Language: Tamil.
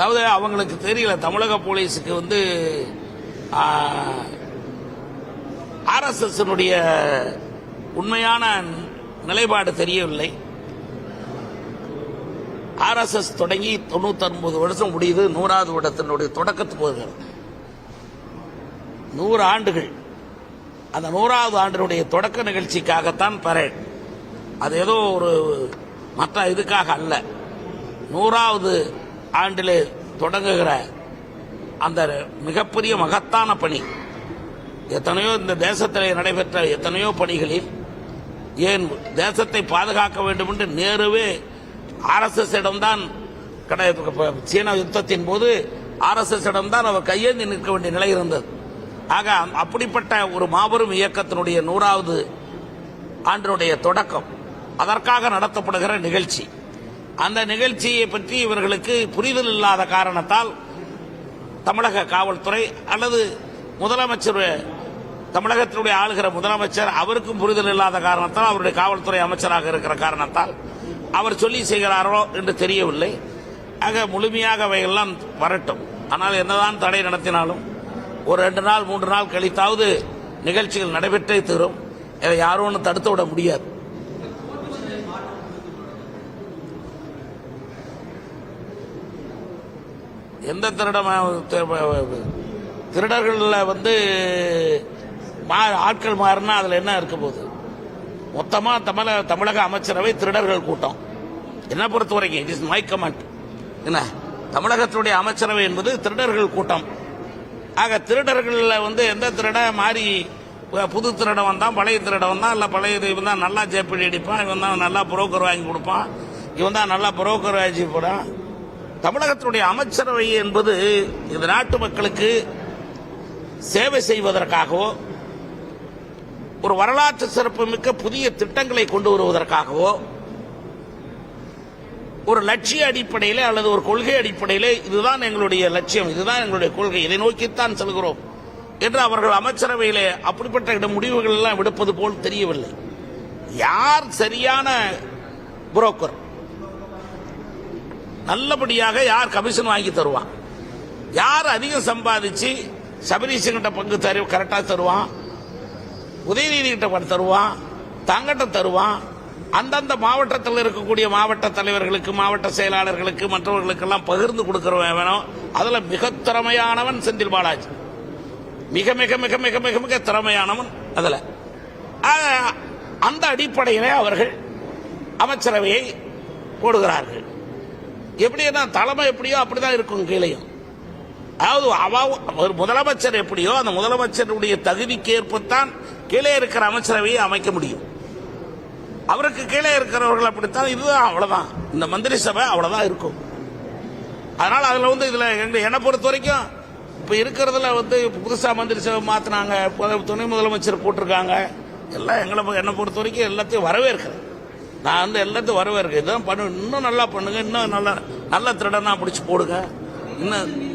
அதாவது அவங்களுக்கு தெரியல தமிழக போலீஸுக்கு வந்து ஆர்எஸ்எஸ்னுடைய உண்மையான நிலைப்பாடு தெரியவில்லை. ஆர்எஸ்எஸ் தொடங்கி தொண்ணூத்தொன்பது வருஷம் முடியுது நூறாவது வருடத்தினுடைய தொடக்கத்துக்கு போகிறது நூறு ஆண்டுகள். அந்த நூறாவது ஆண்டினுடைய தொடக்க நிகழ்ச்சிக்காகத்தான் பரேட் அது ஏதோ ஒரு மற்ற இதுக்காக அல்ல. நூறாவது ஆண்டில் தொடங்குகிற அந்த மிகப்பெரிய மகத்தான பணி. எத்தனையோ இந்த தேசத்தில் நடைபெற்ற எத்தனையோ பணிகளில் ஏன் தேசத்தை பாதுகாக்க வேண்டும் என்று நேருவே ஆர்எஸ்எஸ் இடம்தான் கடை- சீன யுத்தத்தின் போது ஆர்எஸ்எஸ் இடம்தான் அவர் கையேந்தி நிற்க வேண்டிய நிலை இருந்தது. ஆக அப்படிப்பட்ட ஒரு மாபெரும் இயக்கத்தினுடைய நூறாவது ஆண்டினுடைய தொடக்கம் அதற்காக நடத்தப்படுகிற நிகழ்ச்சி. அந்த நிகழ்ச்சியை பற்றி இவர்களுக்கு புரிதல் இல்லாத காரணத்தால் தமிழக காவல்துறை அல்லது முதலமைச்சர் தமிழகத்தினுடைய ஆளுகிற முதலமைச்சர் அவருக்கும் புரிதல் இல்லாத காரணத்தால் அவருடைய காவல்துறை அமைச்சராக இருக்கிற காரணத்தால் அவர் சொல்லி செய்கிறாரோ என்று தெரியவில்லை. ஆக முழுமையாக அவையெல்லாம் வரட்டும். ஆனால் என்னதான் தடை நடத்தினாலும் ஒரு ரெண்டு நாள் மூன்று நாள் கழித்தாவது நிகழ்ச்சிகள் நடைபெற்றே தீரும். இதை யாரும் ஒன்றும் தடுத்து விட முடியாது. எந்த திருட திருடர்களில் வந்து மா- ஆட்கள் மாறினா அதில் என்ன இருக்க போகுது? மொத்தமாக தமிழக தமிழக அமைச்சரவை திருடர்கள் கூட்டம். என்ன பொறுத்த வரைக்கும் இட் இஸ் மை கமெண்ட் என்ன? தமிழகத்தினுடைய அமைச்சரவை என்பது திருடர்கள் கூட்டம். ஆக திருடர்களில் வந்து எந்த திருட மாறி புது திருடம் வந்தான் பழைய திருடம் வந்தான் இல்லை பழைய இவன் தான் நல்லா ஜேப்பிடி அடிப்பான் இவன் தான் நல்லா புரோக்கர் வாங்கி கொடுப்பான் இவன் தான் நல்லா புரோக்கர் வாங்கி போடான் தமிழகத்தினுடைய அமைச்சரவை என்பது இந்த நாட்டு மக்களுக்கு சேவை செய்வதற்காகவோ ஒரு வரலாற்று சிறப்புமிக்க புதிய திட்டங்களை கொண்டு வருவதற்காகவோ ஒரு லட்சிய அடிப்படையில் அல்லது ஒரு கொள்கை அடிப்படையில் இதுதான் எங்களுடைய லட்சியம் இதுதான் எங்களுடைய கொள்கை இதை நோக்கித்தான் செல்கிறோம் என்று அவர்கள் அமைச்சரவையிலே அப்படிப்பட்ட இட முடிவுகள் எல்லாம் விடுப்பது போல் தெரியவில்லை. யார் சரியான புரோக்கர்? நல்லபடியாக யார் கமிஷன் வாங்கி தருவான்? யார் அதிகம் சம்பாதிச்சு சபரீசன் கிட்ட பங்கு தரு தருவான்? உதயநிதி கிட்ட தருவான்? தங்கிட்ட தருவான்? அந்தந்த மாவட்டத்தில் இருக்கக்கூடிய மாவட்ட தலைவர்களுக்கு மாவட்ட செயலாளர்களுக்கு மற்றவர்களுக்கெல்லாம் பகிர்ந்து கொடுக்கிறவன் வேணும் அதில் மிக திறமையானவன் செந்தில் பாலாஜி. மிக மிக மிக மிக மிக மிக திறமையானவன் அதில். அந்த அடிப்படையிலே அவர்கள் அமைச்சரவையை போடுகிறார்கள். எப்படின்னா தலைமை எப்படியோ அப்படிதான் இருக்கும் கீழையும். அதாவது அவ ஒரு முதலமைச்சர் எப்படியோ அந்த முதலமைச்சருடைய தகுதிக்கு ஏற்பத்தான் கீழே இருக்கிற அமைச்சரவையை அமைக்க முடியும். அவருக்கு கீழே இருக்கிறவர்கள் அப்படித்தான் இதுதான் அவ்வளவுதான். இந்த மந்திரி சபை அவ்வளவுதான் இருக்கும். அதனால அதுல வந்து இதுல என்னை பொறுத்த வரைக்கும் இப்ப இருக்கிறதுல வந்து புதுசா மந்திரி சபை மாத்தினாங்க துணை முதலமைச்சர் போட்டிருக்காங்க எல்லாம் எங்களை என்னை பொறுத்த வரைக்கும் எல்லாத்தையும் வரவேற்கிறேன். நான் வந்து எல்லாத்தையும் வரவேற்கிறேன் இதான் பண்ணு. இன்னும் நல்லா பண்ணுங்க. இன்னும் நல்லா நல்ல திருடனா பிடிச்சி போடுங்க. இன்னும்